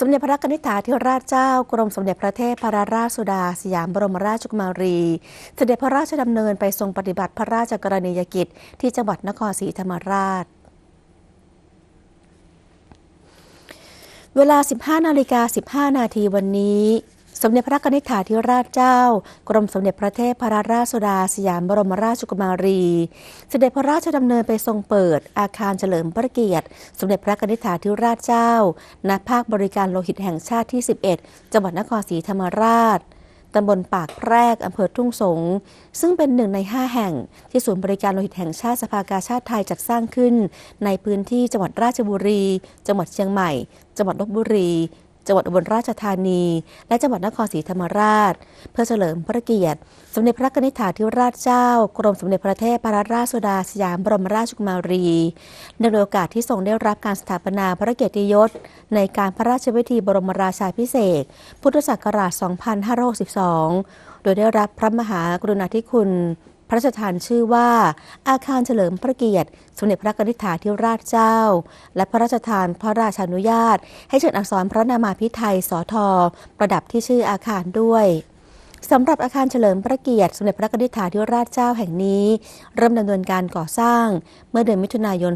สมเด็จพระนิธิาธิราชเจ้ากรมสมเด็จพระเทพพระราชสุดาสยามบรมราชกุมารี เสด็จพระราชดำเนินไปทรงปฏิบัติพระราชกรณียกิจ ที่จังหวัดนครศรีธรรมราชเวลา 15 นาฬิกา 15 นาทีวันนี้ สมเด็จพระนิษฐาธิราชเจ้า กรมสมเด็จพระเทพพระราชสุดาสยามบรมราชกุมารี เสด็จพระราชดำเนินไปทรงเปิดอาคารเฉลิมพระเกียรติ สมเด็จพระนิษฐาธิราชเจ้า ณ ภาคบริการโลหิตแห่งชาติที่ 11 จังหวัดนครศรีธรรมราชตำบลปากแพรกอำเภอทุ่งสง ซึ่งเป็นหนึ่งใน 5 แห่ง ที่ศูนย์บริการโลหิตแห่งชาติสภากาชาติไทยจัดสร้างขึ้น ในพื้นที่จังหวัดราชบุรี จังหวัดเชียงใหม่ จังหวัดลบบุรี จังหวัดอุบลราชธานี และจังหวัดนครศรีธรรมราช เพื่อเฉลิมพระเกียรติ สมเด็จพระนิษฐาธิราชเจ้า กรมสมเด็จพระเทพพระราชสุดาสยามบรมราชกุมารีในโอกาสที่ทรงได้รับการสถาปนาพระเกียรติยศ ในการพระราชพิธีบรมราชาพิเศษพุทธศักราช 2562 โดยได้รับพระมหากรุณาธิคุณ พระราชทานชื่อว่า อาคารเฉลิมพระเกียรติ สมเด็จพระกนิษฐาธิราชเจ้า และพระราชทานพระราชานุญาต ให้เชิญอักษรพระนามาพิไทยสอทอประดับที่ชื่ออาคารด้วยสำหรับอาคารเฉลิมพระเกียรติ สมเด็จพระกนิษฐาธิราชเจ้าแห่งนี้ เริ่มดำเนินการก่อสร้างเมื่อเดือนมิถุนายน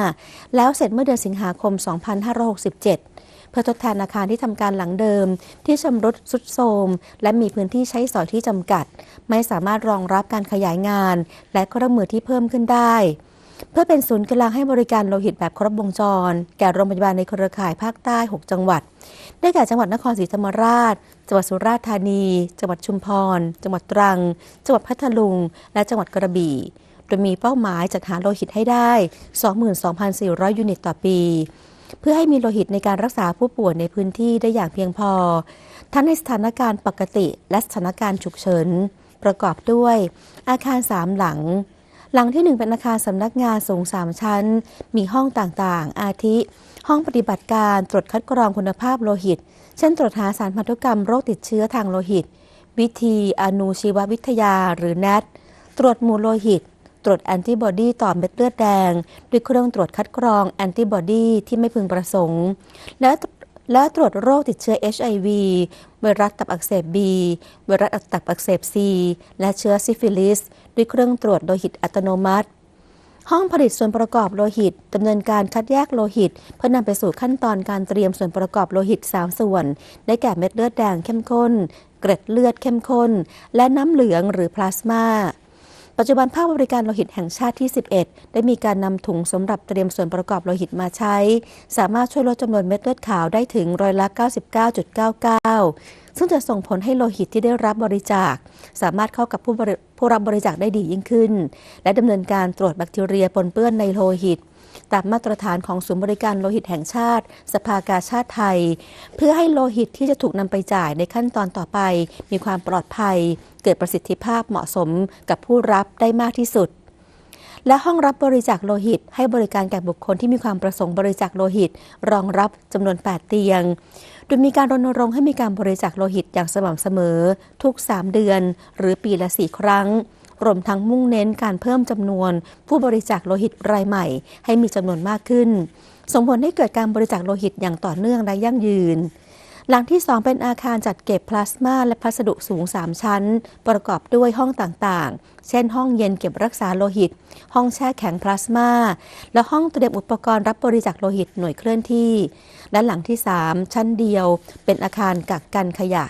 2565 แล้วเสร็จเมื่อเดือนสิงหาคม 2567 เพื่อทดแทนอาคารที่ทำการหลังเดิม ที่ชำรุดสุดโทรมและมีพื้นที่ใช้สอยที่จำกัด ไม่สามารถรองรับการขยายงาน และเครื่องมือที่เพิ่มขึ้นได้ เพื่อเป็นศูนย์กลางให้บริการโลหิตแบบครบวงจร แก่โรงพยาบาลในเครือข่ายภาคใต้ 6 จังหวัด ได้แก่จังหวัดนครศรีธรรมราช จังหวัดสุราษฎร์ธานี จังหวัดชุมพร จังหวัดตรัง จังหวัดพัทลุง และจังหวัดกระบี่โดยมีเป้าหมายจัดหาโลหิตให้ได้ 22,400 ยูนิตต่อปี เพื่อให้มีโลหิตในการรักษาผู้ป่วยในพื้นที่ได้อย่างเพียงพอ ทั้งในสถานการณ์ปกติและสถานการณ์ฉุกเฉิน ประกอบด้วย อาคารสามหลัง หลังที่หนึ่งเป็นอาคารสำนักงานสูงสามชั้น มีห้องต่างๆ อาทิ ห้องปฏิบัติการตรวจคัดกรองคุณภาพโลหิต เช่น ตรวจหาสารพันธุกรรมโรคติดเชื้อทางโลหิต วิธีอนุชีววิทยาหรือ NAT ตรวจหมู่โลหิต ตรวจแอนติบอดีต่อเม็ดเลือดแดง ด้วยเครื่องตรวจคัดกรองแอนติบอดีที่ไม่พึงประสงค์ และและตรวจโรคติดเชื้อ HIV ไวรัสตับอักเสบ B ไวรัสตับอักเสบ C และเชื้อซิฟิลิส ด้วยเครื่องตรวจโลหิตอัตโนมัติ ห้องผลิตส่วนประกอบโลหิตดำเนินการคัดแยกโลหิต เพื่อนำไปสู่ขั้นตอนการเตรียมส่วนประกอบโลหิต3ส่วน ได้แก่เม็ดเลือดแดงเข้มข้น เกร็ดเลือดเข้มข้น และน้ำเหลืองหรือพลาสมา ปัจจุบันภาคบริการโลหิตแห่งชาติที่ 11 ได้มีการนำถุงสำหรับเตรียมส่วนประกอบโลหิตมาใช้ สามารถช่วยลดจำนวนเม็ดเลือดขาวได้ถึงร้อยละ99.99 ซึ่งจะส่งผลให้โลหิตที่ได้รับบริจาค สามารถเข้ากับผู้ริผู้รับบริจาคได้ดียิ่งขึ้น และดำเนินการตรวจแบคทีเรียปนเปื้อนในโลหิต ตามมาตรฐานของศูนย์บริการโลหิตแห่งชาติ สภากาชาติไทย เพื่อให้โลหิตที่จะถูกนำไปจ่ายในขั้นตอนต่อไป มีความปลอดภัย เกิดประสิทธิภาพเหมาะสมกับผู้รับได้มากที่สุดและห้องรับบริจาคโลหิต ให้บริการแก่บุคคลที่มีความประสงค์บริจาคโลหิต รองรับจำนวน 8 เตียง โดยมีการรณรงค์ให้มีการบริจาคโลหิตอย่างสม่ำเสมอ ทุก 3 เดือน หรือปีละ 4 ครั้ง รวมทั้งมุ่งเน้นการเพิ่มจำนวน ผู้บริจาคโลหิตรายใหม่ ให้มีจำนวนมากขึ้น ส่งผลให้เกิดการบริจาคโลหิตอย่างต่อเนื่องและยั่งยืนหลังที่ 2 เป็นอาคารจัดเก็บพลาสมาและพัสดุสูง 3 ชั้น ประกอบด้วยห้องต่างๆ เช่นห้องเย็นเก็บรักษาโลหิต ห้องแช่แข็งพลาสมา และห้องเตรียมอุปกรณ์รับบริจาคโลหิตหน่วยเคลื่อนที่ และหลังที่ 3 ชั้นเดียว เป็นอาคารกักกันขยะ